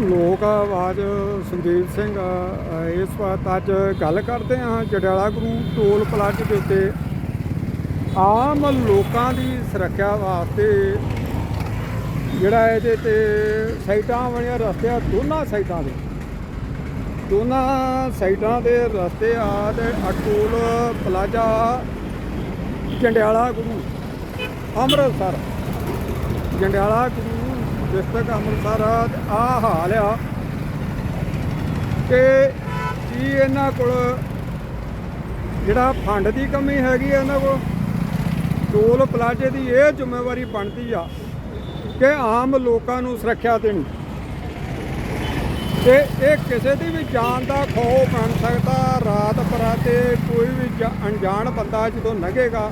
ਲੋਕ ਆਵਾਜ਼ ਸੰਦੀਪ ਸਿੰਘ ਇਸ ਵਾਰ ਅੱਜ ਗੱਲ ਕਰਦੇ ਹਾਂ ਜੜਿਆਲਾ ਗੁਰੂ ਟੋਲ ਪਲਾਜ਼ੇ ਦੇ ਉੱਤੇ। ਆਮ ਲੋਕਾਂ ਦੀ ਸੁਰੱਖਿਆ ਵਾਸਤੇ ਜਿਹੜਾ ਇਹਦੇ ਤੇ ਸਾਈਟਾਂ ਬਣਿਆ ਰਸਤੇ ਆ ਦੋਨਾਂ ਸਾਈਟਾਂ ਦੇ। ਦੋਨਾਂ ਸਾਈਟਾਂ ਦੇ ਰਸਤੇ ਆ ਤੇ toll plaza Jandiala Guru, Amritsar. Jandiala Guru district Amritsar ਆ ਹਾਲ ਆ ਕਿ ਕੀ ਇਹਨਾਂ ਕੋਲ ਜਿਹੜਾ ਫੰਡ ਦੀ ਕਮੀ ਹੈਗੀ ਆ ਇਹਨਾਂ ਕੋਲ, ਟੋਲ ਪਲਾਜ਼ੇ ਦੀ ਇਹ ਜ਼ਿੰਮੇਵਾਰੀ ਬਣਦੀ ਆ ਕਿ ਆਮ ਲੋਕਾਂ ਨੂੰ ਸੁਰੱਖਿਆ ਦੇਣੀ। ਤੇ ਇਹ ਕਿਸੇ ਦੀ ਵੀ ਜਾਨ ਦਾ ਖੌਫ ਬਣ ਸਕਦਾ, ਰਾਤ ਬਰਾਤੇ ਕੋਈ ਵੀ ਜਾ- ਅਣਜਾਣ ਬੰਦਾ ਜਦੋਂ ਲੰਘੇਗਾ,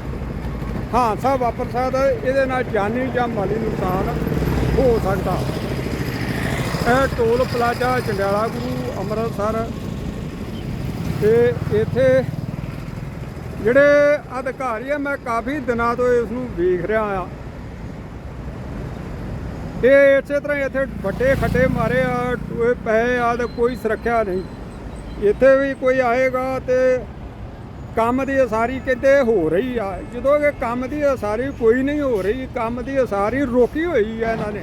ਹਾਦਸਾ ਵਾਪਰ ਸਕਦਾ, ਇਹਦੇ ਨਾਲ ਜਾਨੀ ਜਾਂ ਮਾਲੀ ਨੁਕਸਾਨ ਹੋ ਸਕਦਾ ਇਹ ਟੋਲ ਪਲਾਜ਼ਾ ਚੰਡਿਆਲਾ ਗੁਰੂ ਅੰਮ੍ਰਿਤਸਰ। ਤੇ ਇੱਥੇ ਜਿਹੜੇ ਅਧਿਕਾਰੀ ਆ, ਮੈਂ ਕਾਫੀ ਦਿਨਾਂ ਤੋਂ ਇਸ ਨੂੰ ਵੇਖ ਰਿਹਾ ਆ। ਇਹ ਇਸੇ ਤਰ੍ਹਾਂ ਇੱਥੇ ਵੱਡੇ ਖੱਡੇ ਮਾਰੇ ਆ, ਟੋਏ ਪਏ ਆ ਤੇ ਕੋਈ ਸੁਰੱਖਿਆ ਨਹੀਂ। ਇੱਥੇ ਵੀ ਕੋਈ ਆਏਗਾ ਤੇ ਕੰਮ ਦੀ ਅਸਾਰੀ ਕਿਤੇ ਹੋ ਰਹੀ ਆ। ਜਦੋਂ ਕਿ ਕੰਮ ਦੀ ਅਸਾਰੀ ਕੋਈ ਨਹੀਂ ਹੋ ਰਹੀ, ਕੰਮ ਦੀ ਅਸਾਰੀ ਰੋਕੀ ਹੋਈ ਆ ਇਹਨਾਂ ਨੇ।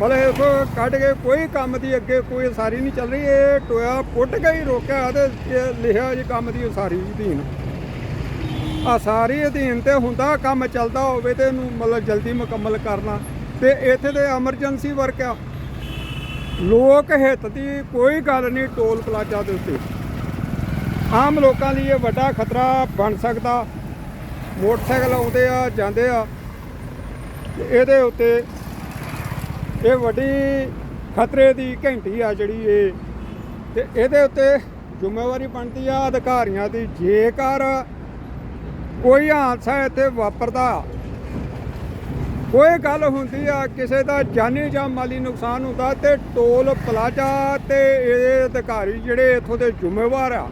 ਮਤਲਬ ਇਸ ਕੱਢ ਕੇ ਕੋਈ ਕੰਮ ਦੀ ਅੱਗੇ ਕੋਈ ਅਸਾਰੀ ਨਹੀਂ ਚੱਲ ਰਹੀ, ਇਹ ਟੋਇਆ ਪੁੱਟ ਕੇ ਹੀ ਰੋਕਿਆ ਤੇ ਲਿਖਿਆ ਜੀ ਕੰਮ ਦੀ ਅਸਾਰੀ ਅਧੀਨ। ਆ ਅਧੀਨ ਤੇ ਹੁੰਦਾ ਕੰਮ ਚੱਲਦਾ ਹੋਵੇ ਤੇ ਇਹਨੂੰ ਮਤਲਬ ਜਲਦੀ ਮੁਕੰਮਲ ਕਰਨਾ। ਤੇ ਇੱਥੇ ਤੇ ਐਮਰਜੈਂਸੀ ਵਰਕ ਆ। ਲੋਕ ਹਿੱਤ ਦੀ ਕੋਈ ਗੱਲ ਨਹੀਂ, ਟੋਲ ਪਲਾਜ਼ਾ ਦੇ ਉੱਤੇ। ਆਮ ਲੋਕਾਂ ਲਈ ਇਹ ਵੱਡਾ ਖਤਰਾ ਬਣ ਸਕਦਾ। ਮੋਟਰਸਾਈਕਲ ਆਉਂਦੇ ਆ, ਜਾਂਦੇ ਆ। ਤੇ ਇਹਦੇ ਉੱਤੇ ਇਹ ਵੱਡੀ ਖਤਰੇ ਦੀ ਘੰਟੀ ਆ ਜਿਹੜੀ ਇਹ। ਤੇ ਇਹਦੇ ਉੱਤੇ ਜ਼ਿੰਮੇਵਾਰੀ ਬਣਦੀ ਆ ਅਧਿਕਾਰੀਆਂ ਦੀ। ਜੇਕਰ ਕੋਈ ਹਾਦਸਾ ਇੱਥੇ ਵਾਪਰਦਾ, ਕੋਈ ਗੱਲ ਹੁੰਦੀ ਆ, ਕਿਸੇ ਦਾ ਜਾਨੀ ਜਾਂ ਮਾਲੀ ਨੁਕਸਾਨ ਹੁੰਦਾ ਤੇ ਟੋਲ ਪਲਾਜ਼ਾ ਤੇ ਇਹ ਅਧਿਕਾਰੀ ਜਿਹੜੇ ਇੱਥੋਂ ਦੇ ਜ਼ਿੰਮੇਵਾਰ ਆ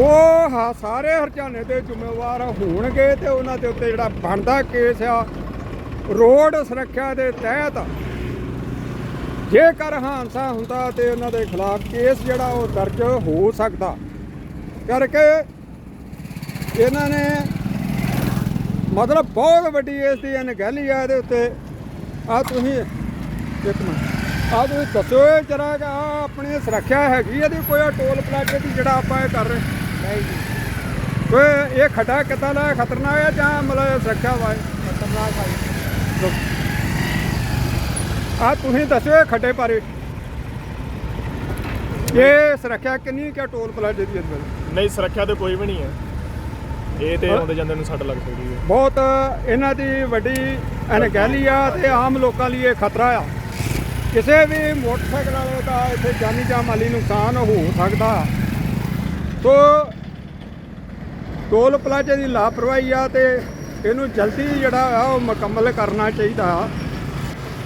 ਉਹ ਹਾ- ਸਾਰੇ ਹਰਜਾਨੇ ਦੇ ਜ਼ਿੰਮੇਵਾਰ ਹੋਣਗੇ ਤੇ ਉਹਨਾਂ ਦੇ ਉੱਤੇ ਜਿਹੜਾ ਬਣਦਾ ਕੇਸ ਆ, ਰੋਡ ਸੁਰੱਖਿਆ ਦੇ ਤਹਿਤ ਜੇਕਰ ਹਾਦਸਾ ਹੁੰਦਾ ਤੇ ਉਹਨਾਂ ਦੇ ਖਿਲਾਫ ਕੇਸ ਜਿਹੜਾ ਉਹ ਦਰਜ ਹੋ ਸਕਦਾ। ਕਰਕੇ ਇਹਨਾਂ ਨੇ ਮਤਲਬ ਬਹੁਤ ਵੱਡੀ ਇਸ ਦੀ ਅਣਗਹਿਲੀ ਆ ਇਹਦੇ ਉੱਤੇ। ਆ ਤੁਸੀਂ ਇੱਕ ਮਿੰਟ। ਆ ਤੁਸੀਂ ਦੱਸੋ ਇਹ ਜਰਾ ਕਿ ਆਹ ਆਪਣੀ ਸੁਰੱਖਿਆ ਹੈਗੀ ਇਹਦੀ? ਕੋਈ ਆਹ ਟੋਲ ਪਲਾਜ਼ੇ ਦੀ ਜਿਹੜਾ ਆਪਾਂ ਇਹ ਕਰ ਰਹੇ? ਨਹੀਂ ਜੀ ਕੋਈ ਇਹ ਖੱਡਾ ਕਿੱਦਾਂ ਦਾ ਹੈ? ਖਤਰਨਾਕ ਹੈ ਜਾਂ ਮਤਲਬ ਸੁਰੱਖਿਆ ਵਾ ਖਤਰਨਾਕ ਜੀ। ਆ ਤੁਸੀਂ ਦੱਸੋ ਇਹ ਖੱਡੇ ਬਾਰੇ। ਇਹ ਸੁਰੱਖਿਆ ਕਿੰਨੀ ਕਿ ਟੋਲ ਪਲਾਜ਼ੇ ਦੀ ਵਿੱਚ ਨਹੀਂ ਸੁਰੱਖਿਆ ਤੇ ਕੋਈ ਵੀ ਨਹੀਂ ਹੈ। ਇਹ ਤੇ ਆਉਂਦੇ ਜਾਂਦੇ ਨੂੰ ਸੱਟ ਲੱਗ ਸਕਦੀ ਹੈ। ਬਹੁਤ ਇਹਨਾਂ ਦੀ ਵੱਡੀ ਅਣਗਹਿਲੀ ਆ ਤੇ ਆਮ ਲੋਕਾਂ ਲਈ ਇਹ ਖਤਰਾ ਆ। ਕਿਸੇ ਵੀ ਮੋਟਰਸਾਈਕਲ ਵਾਲੇ ਦਾ ਇੱਥੇ ਜਾਨੀ ਜਾਂ ਮਾਲੀ ਨੁਕਸਾਨ ਹੋ ਸਕਦਾ। ਸੋ ਟੋਲ ਪਲਾਜ਼ੇ ਦੀ ਲਾਪਰਵਾਹੀ ਆ ਤੇ ਇਹਨੂੰ ਜਲਦੀ ਜਿਹੜਾ ਆ ਉਹ ਮੁਕੰਮਲ ਕਰਨਾ ਚਾਹੀਦਾ।